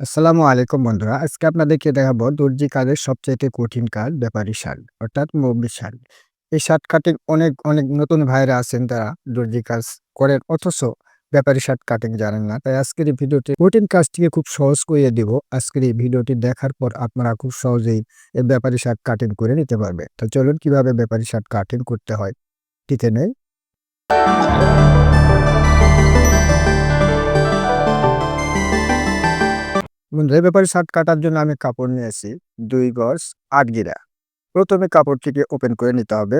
আসসালামু আলাইকুম বন্ধুরা। আজকে আপনাদেরকে দেখাবো দর্জি কাজের সবচাইতে কঠিন কাজ ব্যাপারী শার্ট অর্থাৎ মুরব্বি শার্ট। এই শার্ট কাটিং অনেক, অনেক নতুন ভাইরা আছেন তারা দর্জি কাজ করেন অথচ ব্যাপারী শার্ট কাটিং জানেন না। তাই আজকের এই ভিডিওটি কঠিন কাজটিকে খুব সহজ করিয়ে দিব। আজকের এই ভিডিওটি দেখার পর আপনারা খুব সহজেই এই ব্যাপারী শার্ট কাটিং করে নিতে পারবে। তো চলুন কীভাবে ব্যাপারী শার্ট কাটিং করতে হয় শিখে নেই। বন্ধুরা ব্যাপারে শার্ট কাটার জন্য আমি কাপড় নিয়েছি দুই গজ আট গিরা। প্রথমে কাপড়টিকে ওপেন করে নিতে হবে।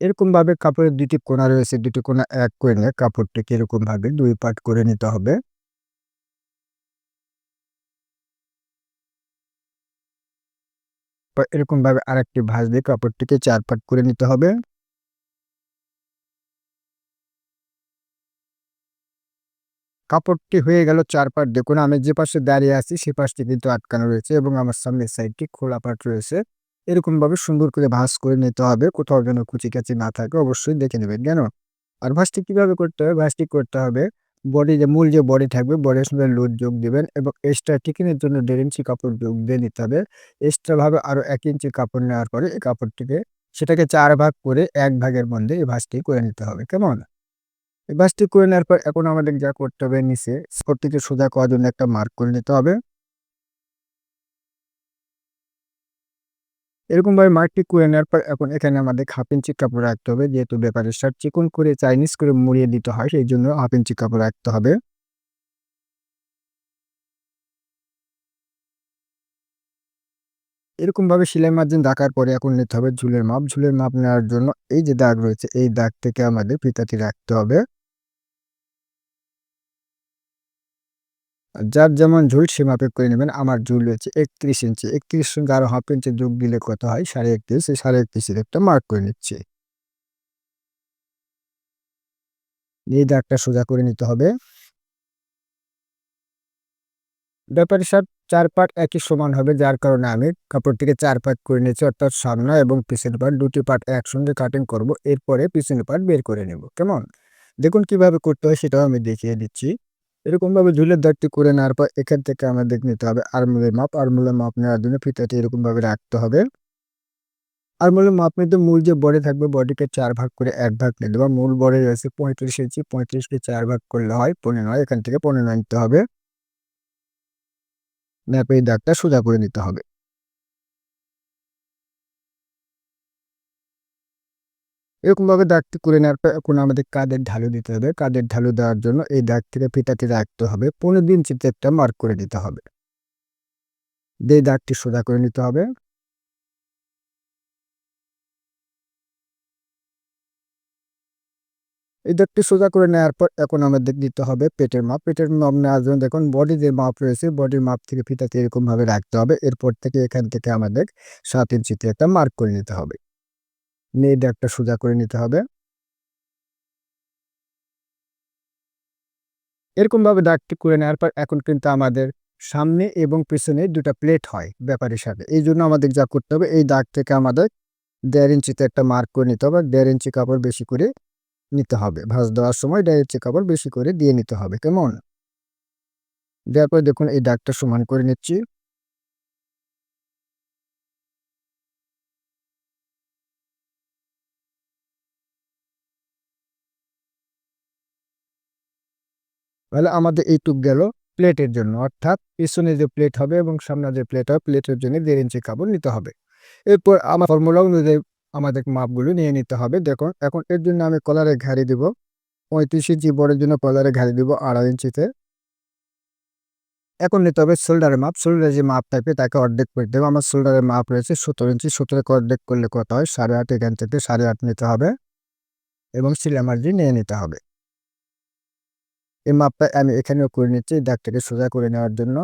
এরকমভাবে কাপড়ের দুটি কোনা রয়েছে, ২ টি কোণা এক করে নিয়ে কাপড়টিকে এরকমভাবে দুই পার্ট করে নিতে হবে। এরকমভাবে আরেকটি ভাঁজ দিয়ে কাপড়টিকে চার পার্ট করে নিতে হবে। কাপড়টি হয়ে গেল ৪ পার্ট দেখুন, আমি যে পাশে দাঁড়িয়ে আছি, সে পাশটি কিন্তু আটকানো রয়েছে এবং আমার সামনের সাইডটি খোলা পার্ট রয়েছে। এরকমভাবে সুন্দর করে ভাঁজ করে নিতে হবে। কোথাও যেন কুচি-কাচি না থাকে, অবশ্যই দেখে নেবেন, কেন? আর ভাঁজটি কীভাবে করতে হবে? ভাঁজটি করতে হবে, বডি যে, মূল যে বডি থাকবে বডির সঙ্গে লুজ যোগ দেবেন এবং এক্সট্রা টিকিনের জন্য দেড় ইঞ্চি কাপড় যোগ দিয়ে নিতে হবে। এক্সট্রাভাবে আরও এক ইঞ্চি কাপড় নেওয়ার পরে এই কাপড়টিকে সেটাকে চার ভাগ করে এক ভাগের মধ্যে এই ভাঁজটি করে নিতে হবে। কেমন? এই ভাঁজটি করে নেওয়ার পর এখন আমাদের যা করতে হবে নিচে স্পটটিকে সোজা করার জন্য একটা মার্ক করে নিতে হবে। এরকমভাবে মার্কটি করে নেওয়ার পর এখন এখানে আমাদের হাফ ইঞ্চি কাপড় রাখতে হবে, যেহেতু ব্যাপারের শার্ট চিকন করে চাইনিজ করে মুড়িয়ে দিতে হয়, সেই জন্য হাফ ইঞ্চি কাপড় রাখতে হবে। এরকমভাবে সেলাই মার্জিন রাখার পরে এখন নিতে হবে ঝুলের মাপ। ঝুলের মাপ নেওয়ার জন্য এই যে দাগ রয়েছে, এই দাগ থেকে আমাদের ফিতাটি রাখতে হবে। যার যেমন ঝুল সে মাপে করে নেবেন। আমার ঝুল রয়েছে ৩১ ইঞ্চি। ৩১ সঙ্গে আরও হাফ ইঞ্চি যোগ দিলে কত হয়? ৩১.৫ এই ৩১.৫ এর একটা মার্ক করে নিচ্ছি। এই দাগটা সোজা করে নিতে হবে। ব্যাপারী শার্ট ৪ পার্ট একই সমান হবে, যার কারণে আমি কাপড়টিকে ৪ পার্ট করে নিয়েছি, অর্থাৎ সামনা এবং পিছনের পার্ট দুটি পার্ট একসঙ্গে কাটিং করব। এরপরে পিছনের পাট বের করে নেব। কেমন? দেখুন কীভাবে করতে হয় সেটাও আমি দেখিয়ে দিচ্ছি। এরকমভাবে ঝুলের দাগটি করে নেওয়ার পর এখান থেকে আমরা দেখে নিতে হবে আরমুলের মাপ। আরমুলের মাপ নেওয়ার জন্য ফিতাটি এরকমভাবে রাখতে হবে। আরমুলের মাপ নিতে মূল যে বডি থাকবে, বডিকে চার ভাগ করে এক ভাগ নিয়ে দেবো। মূল বডি রয়েছে ৩৫ ইঞ্চি। ৩৫ কে ৪ ভাগ করলে হয় ১৫ এখান থেকে ১৫ নিতে হবে। নেওয়ার এই দাগটা সোজা করে নিতে হবে। এরকমভাবে দাগটি করে নেওয়ার পর এখন আমাদের কাদের ঢালু দিতে হবে। কাদের ঢালু দেওয়ার জন্য এই দাগ থেকে ফিতাটি রাখতে হবে। ১৫ ইঞ্চিতে একটা মার্ক করে দিতে হবে। দিয়ে দাগটি সোজা করে নিতে হবে। এই দাগটি সোজা করে নেওয়ার পর এখন আমাদের দিতে হবে পেটের মাপ। পেটের মাপ নেওয়ার জন্য দেখুন বডি যে মাপ রয়েছে বডির মাপ থেকে ফিতাটি এরকমভাবে রাখতে হবে। এরপর থেকে এখান থেকে আমাদের সাত ইঞ্চিতে একটা মার্ক করে নিতে হবে। নিয়ে দাগটা সোজা করে নিতে হবে। এরকমভাবে দাগটি করে নেওয়ার পর এখন কিন্তু আমাদের সামনে এবং পেছনে দুটা প্লেট হয় ব্যাপার হিসাবে এই জন্য আমাদের যা করতে হবে, এই দাগ থেকে আমাদের দেড় ইঞ্চিতে একটা মার্ক করে নিতে হবে। দেড় ইঞ্চি কাপড় বেশি করে নিতে হবে। ভাঁজ দেওয়ার সময় ১.৫ ইঞ্চি কাপড় বেশি করে দিয়ে নিতে হবে। কেমন? দেওয়ার পর দেখুন, এই দাগটা সমান করে নিচ্ছি। তাহলে আমাদের এইটুক গেল প্লেটের জন্য অর্থাৎ পিছনে যে প্লেট হবে এবং সামনে যে প্লেট হবে, প্লেটের জন্য দেড় ইঞ্চি কাপড় নিতে হবে। এরপর আমার ফর্মুলা অনুযায়ী আমাদের মাপগুলো নিয়ে নিতে হবে। দেখুন, এখন এর জন্য আমি কলারে ঘাড়ি দিব। ৩৫ ইঞ্চি বডির জন্য কলারে ঘাড়ি দিব ২.৫ ইঞ্চিতে। এখন নিতে হবে শোল্ডারের মাপ। শোল্ডারের যে মাপ থাকবে তাকে অর্ধেক করে দেবো। আমার শোল্ডারের মাপ রয়েছে ১৭ ইঞ্চি। ১৭ কে অর্ধেক করলে কত হয়? ৮.৫ এখান থেকে ৮.৫ নিতে হবে এবং সেলাই নিয়ে নিতে হবে। এই মাপটা আমি এখানেও করে নিচ্ছি দাগটাকে সোজা করে নেওয়ার জন্য।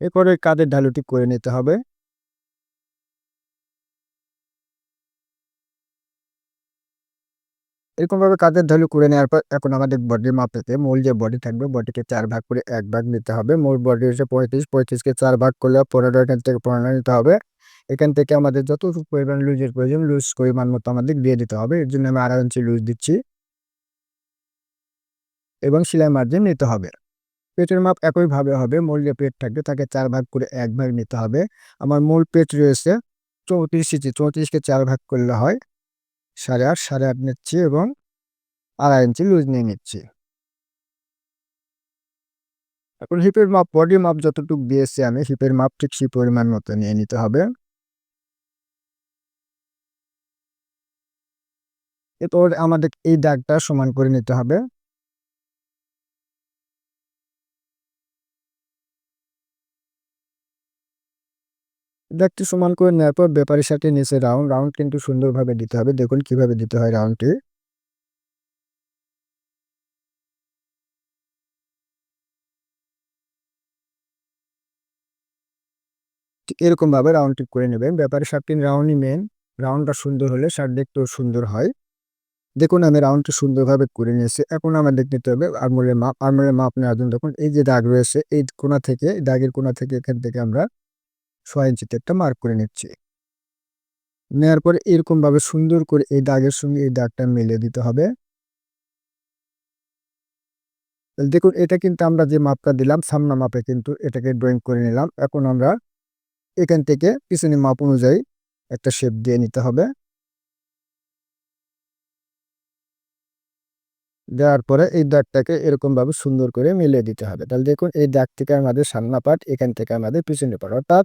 এরপরে কাদের ঢালুটি করে নিতে হবে। এরকমভাবে কাঁধের ঢালু করে নেওয়ার পর এখন আমাদের বডির মাপ পেতে মূল যে বডি থাকবে বডিকে চার ভাগ করে এক ভাগ নিতে হবে। মূল বডি হচ্ছে পঁয়ত্রিশ পঁয়ত্রিশকে চার ভাগ করলে ১৫ এখান থেকে ১৫ নিতে হবে। এখান থেকে আমাদের যতটুকু পরিমাণ লুজের প্রয়োজন, লুজ পরিমাণ মতো আমাদের দিয়ে দিতে হবে। এর জন্য আমি আড়াই ইঞ্চি লুজ দিচ্ছি। এবং সেলাই মার্জিন নিতে হবে। পেটের মাপ একইভাবে হবে। মূল যে পেট থাকবে, তাকে চার ভাগ করে এক ভাগ নিতে হবে। আমার মূল পেট রয়েছে চৌত্রিশ ইঞ্চি। চৌত্রিশকে চার ভাগ করলে হয় সাড়ে আট সাড়ে আট নিচ্ছি এবং আড়াই ইঞ্চি লুজ নিয়ে নিচ্ছি। এখন হিপের মাপ, বডি মাপ যতটুকু দিয়েছি আমি, হিপের মাপ ঠিক সেই পরিমাণ মতো নিয়ে নিতে হবে। এরপর আমাদের এই দাগটা সমান করে নিতে হবে। দাগটি সমান করে নেওয়ার পর ব্যাপারের সাথে নিচে রাউন্ড রাউন্ড কিন্তু সুন্দরভাবে দিতে হবে। দেখুন কীভাবে দিতে হয় রাউন্ডটি। এরকমভাবে রাউন্ডটি করে নেবেন। ব্যাপারে শার্টটি রাউন্ডই মেন রাউন্ডটা সুন্দর হলে শার্ট দেখতেও সুন্দর হয়। দেখুন, আমি রাউন্ডটা সুন্দরভাবে করে নিয়েছি। এখন আমার আমাদের নিতে হবে আরমোলের মাপ আরমোলের মাপ নেওয়ার জন্য দেখুন, এই যে দাগ রয়েছে, এই কোনা থেকে দাগের কোনা থেকে এখান থেকে আমরা ছয় ইঞ্চিতে একটা মার্ক করে নিচ্ছি। নেওয়ার পরে এরকমভাবে সুন্দর করে এই দাগের সঙ্গে এই দাগটা মিলিয়ে দিতে হবে। দেখুন, এটা কিন্তু আমরা যে মাপটা দিলাম, সামনা মাপে কিন্তু এটাকে ড্রয়িং করে নিলাম। এখন আমরা এখান থেকে পিছনে মাপ অনুযায়ী একটা শেপ দিয়ে নিতে হবে। দেওয়ার পরে এই দাগটাকে এরকমভাবে সুন্দর করে মিলিয়ে দিতে হবে। তাহলে দেখুন, এই দাগ থেকে আমাদের সামনা পাট এখান থেকে আমাদের পিছনে পাট। অর্থাৎ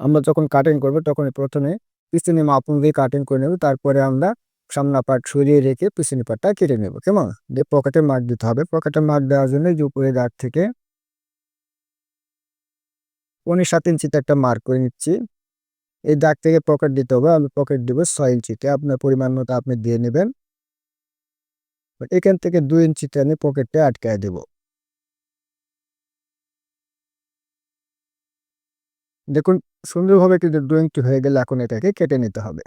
আমরা যখন কাটিং করব, তখন প্রথমে পিছনে মাপ অনুযায়ী কাটিং করে নেব, তারপরে আমরা সামনা পাট সরিয়ে রেখে পিছনে পাটটা কেটে নেব। কেমন? দিয়ে পকেটে মার্ক দিতে হবে। পকেটে মার্ক দেওয়ার জন্য যে উপরে দাগ থেকে পনেরো সাত ইঞ্চিতে একটা মার্ক করে নিচ্ছি। এই দাগ থেকে পকেট দিতে হবে। আমি পকেট দেব ছয় ইঞ্চিতে আপনার পরিমাণ মতো আপনি দিয়ে নেবেন। এখান থেকে দুই ইঞ্চিতে আমি পকেটে আটকায় দেব। দেখুন, সুন্দরভাবে কিন্তু ড্রয়িংটি হয়ে গেলে এখন এটাকে কেটে নিতে হবে।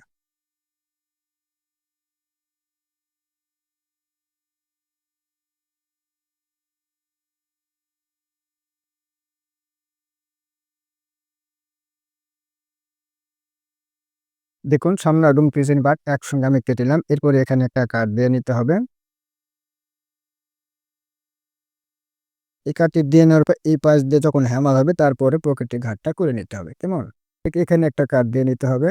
দেখুন, সামনে এবং পিছন পার্ট একসঙ্গে আমি কেটে নিলাম। এরপরে এখানে একটা কাট দিয়ে নিতে হবে। এই কাঠটি দিয়ে নেওয়ার পর এই পাশ দিয়ে যখন হ্যামার হবে, তারপরে পকেটের ঘাটটা করে নিতে হবে, কেমন? এখানে একটা কাট দিয়ে নিতে হবে।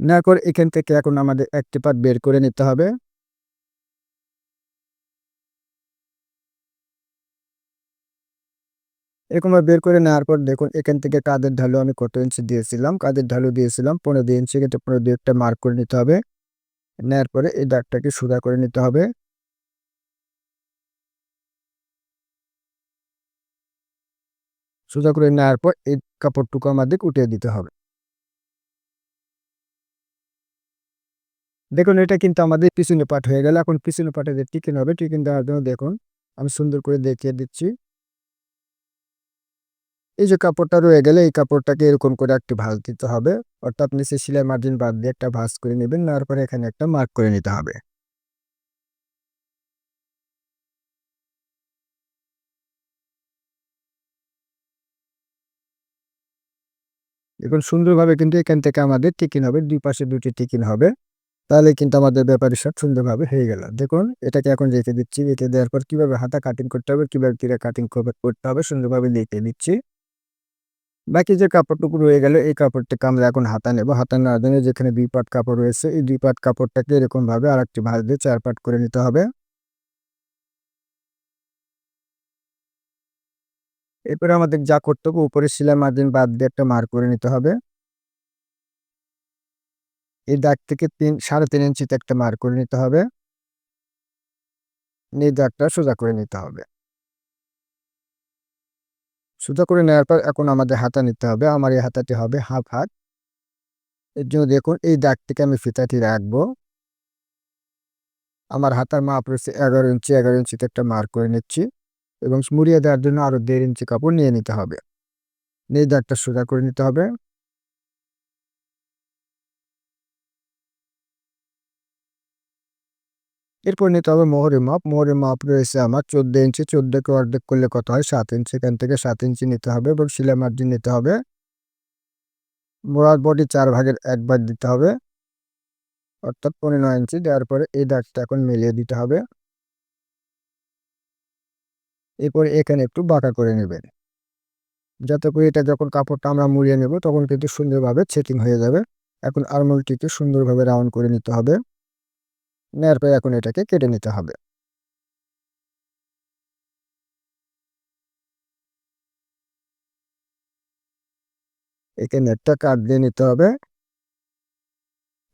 না করে এখান থেকে এখন আমাদের একটি পার্ট বের করে নিতে হবে। এরকমভাবে বের করে নেওয়ার পর দেখুন, এখান থেকে কাদের ঢালু আমি কত ইঞ্চি দিয়েছিলাম? কাদের ঢালু দিয়েছিলাম? পনেরো দুই ইঞ্চি কেটে পনেরো দিয়ে একটা মার্ক করে নিতে হবে। নেওয়ার পরে এই দাগটাকে সোজা করে নিতে হবে। সোজা করে নেওয়ার পর এই কাপড়টুকু আমাদের উঠিয়ে দিতে হবে। দেখুন, এটা কিন্তু আমাদের পিছনে পাট হয়ে গেল। এখন পিছনে পাটে যে টিকেন হবে, টিকেন দেওয়ার জন্য দেখুন, আমি সুন্দর করে দেখিয়ে দিচ্ছি। এই যে কাপড়টা রয়ে গেলে, এই কাপড়টাকে এরকম করে একটি ভাঁজ দিতে হবে। অর্থাৎ নিচে সেলাই মার্জিন বাদ দিয়ে একটা ভাঁজ করে নেবেন, নেওয়ার পরে এখানে একটা মার্ক করে নিতে হবে। দেখুন সুন্দরভাবে কিন্তু এখান থেকে আমাদের টিকিন হবে, দুই পাশে দুটি টিকিন হবে। তাহলে কিন্তু আমাদের ব্যাপারী শার্ট সুন্দরভাবে হয়ে গেল। দেখুন, এটাকে এখন রেখে দিচ্ছি। রেখে দেওয়ার পর কীভাবে হাতা কাটিং করতে হবে, কীভাবে তীরে কাটিং করতে হবে, সুন্দরভাবে লিখে দিচ্ছি বাকি যে কাপড়টুকু রয়ে গেল, এই কাপড়টাকে আমরা এখন হাতা নেব। হাতা নেওয়ার জন্য যেখানে দুই পাট কাপড় রয়েছে, এই দুই পাট কাপড়টাকে এরকমভাবে আর একটি ভাঁজ দিয়ে চার পাট করে নিতে হবে। এরপরে আমাদের যা করতে হবে উপরে সেলাই মার্জিন বাদ দিয়ে একটা মার করে নিতে হবে। এই দাগ থেকে তিন, সাড়ে তিন ইঞ্চিতে একটা মার করে নিতে হবে। এই দাগটা সোজা করে নিতে হবে। সোজা করে নেওয়ার পর এখন আমাদের হাতা নিতে হবে। আমার এই হাতাটি হবে হাফ হাত। এর জন্য দেখুন, এই দাগ থেকে আমি ফিতাটি রাখব। আমার হাতার মাপ রয়েছে এগারো ইঞ্চি, এগারো ইঞ্চিতে একটা মার করে নিচ্ছি। এবং মুড়িয়ে দেওয়ার জন্য আরও দেড় ইঞ্চি কাপড় নিয়ে নিতে হবে। নিয়ে দাগটা সোজা করে নিতে হবে। এরপর নিতে হবে মোহরের মাপ। মোহরের মাপ রয়েছে আমার চোদ্দ ইঞ্চি। চোদ্দোকে অর্ধেক করলে কত হয়? সাত ইঞ্চি। এখান থেকে সাত ইঞ্চি নিতে হবে এবং সিলাই মার্জিন নিতে হবে। মোড়ার বডি চার ভাগের এক ভাগ দিতে হবে। অর্থাৎ পনেরো ইঞ্চি। দেওয়ার পরে এই দাগটা এখন মিলিয়ে দিতে হবে। এরপর এখানে একটু বাঁকা করে নেবেন। যাতে করে এটা যখন কাপড়টা আমরা মুড়িয়ে নেব, তখন কিন্তু সুন্দরভাবে সেটিং হয়ে যাবে। এখন আরমোলটিকে সুন্দরভাবে রাউন্ড করে নিতে হবে। নেওয়ার পরে এখন এটাকে কেটে নিতে হবে। এখানে একটা কাট দিয়ে নিতে হবে।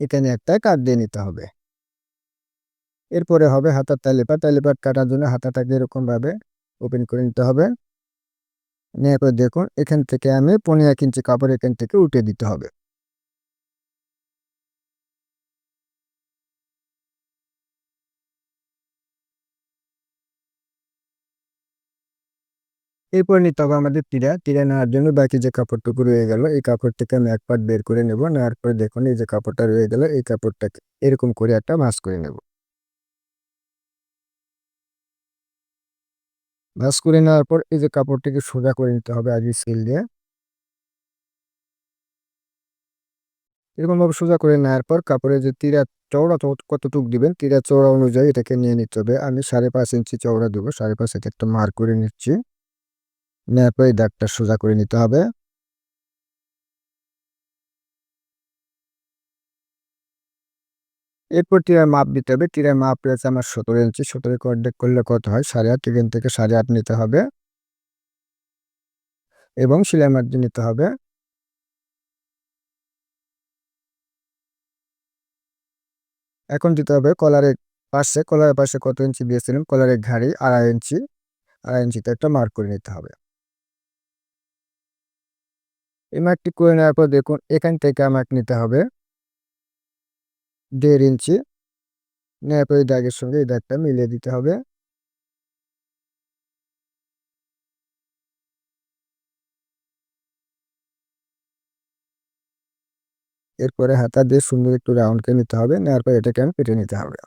এখানে একটা কাট দিয়ে নিতে হবে। এরপরে হবে হাতার তালিপাট তালিপাট কাটার জন্য হাতাটাকে এরকমভাবে ওপেন করে নিতে হবে। নেওয়ার পর দেখুন, এখান থেকে আমি পনেরো এক ইঞ্চি কাপড় এখান থেকে উঠে দিতে হবে। এরপর নিতে হবে আমাদের তীরা। তীরা নেওয়ার জন্য বাকি যে কাপড়টুকু রয়ে গেল, এই কাপড়টাকে আমি এক পাট বের করে নেব। নেওয়ার পরে দেখুন, এই যে কাপড়টা রয়ে গেল, এই কাপড়টাকে এরকম করে একটা ভাঁজ করে নেব। ভাঁজ করে নেওয়ার পর এই যে কাপড়টিকে সোজা করে নিতে হবে আগে স্কেল দিয়ে। এরকমভাবে সোজা করে নেওয়ার পর কাপড়ের যে তীরা চওড়া কতটুক দিবেন? তীরা চওড়া অনুযায়ী এটাকে নিয়ে নিতে হবে। আমি সাড়ে পাঁচ ইঞ্চি চওড়া দেবো। সাড়ে পাঁচ এটা একটা মার করে নিচ্ছি। নেওয়ার পর এই দাগটা সোজা করে নিতে হবে। এরপর টিরার মাপ দিতে হবে। টিরার মাপ রয়েছে আমার সতেরো ইঞ্চি। সতেরো অর্ধেক করলে কত হয়? সাড়ে আট। এখান থেকে সাড়ে আট নিতে হবে। এবং সিলাই মার্জিন নিতে হবে। এখন দিতে হবে কলারের পাশে। কলারের পাশে কত ইঞ্চি দিয়েছিলাম? কলারের ঘাড়ি আড়াই ইঞ্চি। আড়াই ইঞ্চিতে একটা মার্ক করে নিতে হবে। এই মার্কটি করে নেওয়ার পর দেখুন, এখান থেকে আমাকে নিতে হবে। দেড় ইঞ্চি। নেওয়ার পর এই দাগের সঙ্গে এই দাগটা মিলিয়ে দিতে হবে। এরপরে হাতা দিয়ে সুন্দর একটু রাউন্ডকে নিতে হবে। নেওয়ার পর এটাকে আমি কেটে নিতে হবে।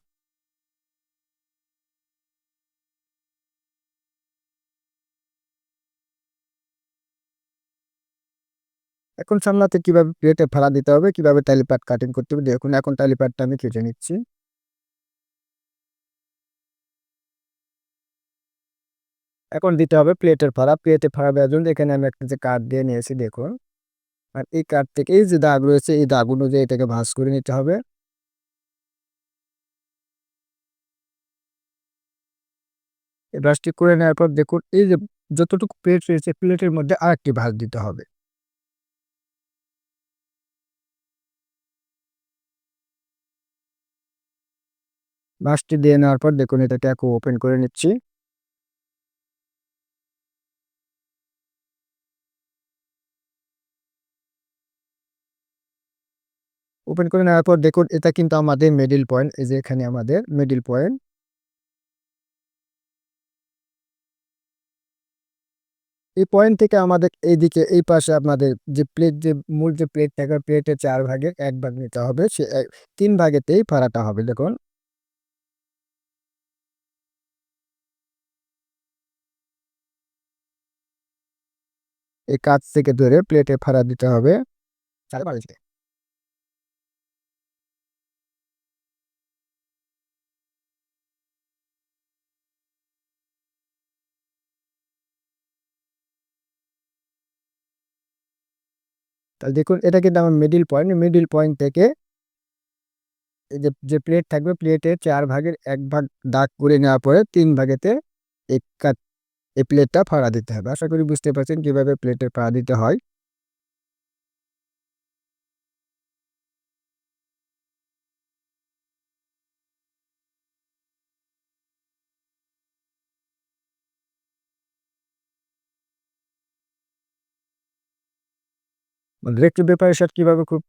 এখন সামলাতে কীভাবে প্লেটে ফাড়া দিতে হবে, কীভাবে টালিপাট কাটিং করতে হবে, দেখুন এখন টালিপাটটা আমি কেটে নিচ্ছি। এখন দিতে হবে প্লেটের ফাড়া প্লেটে ফাড়া দেওয়ার জন্য এখানে আমি একটা যে কাঠ দিয়ে নিয়েছি, দেখুন। আর এই কাঠ থেকে এই যে দাগ রয়েছে, এই দাগ অনুযায়ী এটাকে ভাঁজ করে নিতে হবে। এই ব্রাশটি করে নেওয়ার পর দেখুন, এই যে যতটুকু প্লেট রয়েছে প্লেটের মধ্যে আরেকটি ভাঁজ দিতে হবে। বাসটি দিয়ে নেওয়ার পর দেখুন এটাকে একটু ওপেন করে নিচ্ছি। ওপেন করে নেওয়ার পর দেখুন এটা কিন্তু আমাদের মিডিল পয়েন্ট এই যে এখানে আমাদের মিডিল পয়েন্ট এই পয়েন্ট থেকে আমাদের এইদিকে, এই পাশে আপনাদের যে প্লেট যে মূল যে প্লেট থাকে প্লেটের চার ভাগের এক ভাগ নিতে হবে, সে তিন ভাগেতেই ফাড়াটা হবে, দেখুন। এই কাজ থেকে ধরে প্লেটে ফাড়া দিতে হবে। তাহলে দেখুন এটা কিন্তু আমার মিডিল পয়েন্ট মিডিল পয়েন্ট থেকে এই যে যে প্লেট থাকবে প্লেটের চার ভাগের এক ভাগ দাগ করে নেওয়ার পরে তিন ভাগেতে এই এই প্লেটটা ফাড়া দিতে হবে। আশা করি বুঝতে পারছেন কীভাবে প্লেটে ফাড়া দিতে হয়। একটু সাথে কীভাবে খুব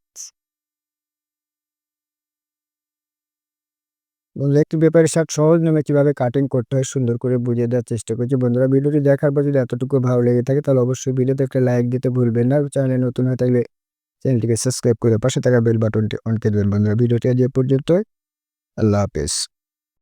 বন্ধুরা, একটি পেপারের শার্ট সহজ নামে কীভাবে কাটিং করতে হয় সুন্দর করে বুঝিয়ে দেওয়ার চেষ্টা করছি। বন্ধুরা, ভিডিওটি দেখার পর যদি এতটুকু ভালো লেগে থাকে, তাহলে অবশ্যই ভিডিওতে একটা লাইক দিতে ভুলবেন না। চ্যানেলে নতুন হয়ে থাকলে চ্যানেলটিকে সাবস্ক্রাইব করে পাশে থাকা বেল বাটনটি অন করে দেবেন। বন্ধুরা, ভিডিওটি আজ এ পর্যন্ত আল্লাহ হাফেজ।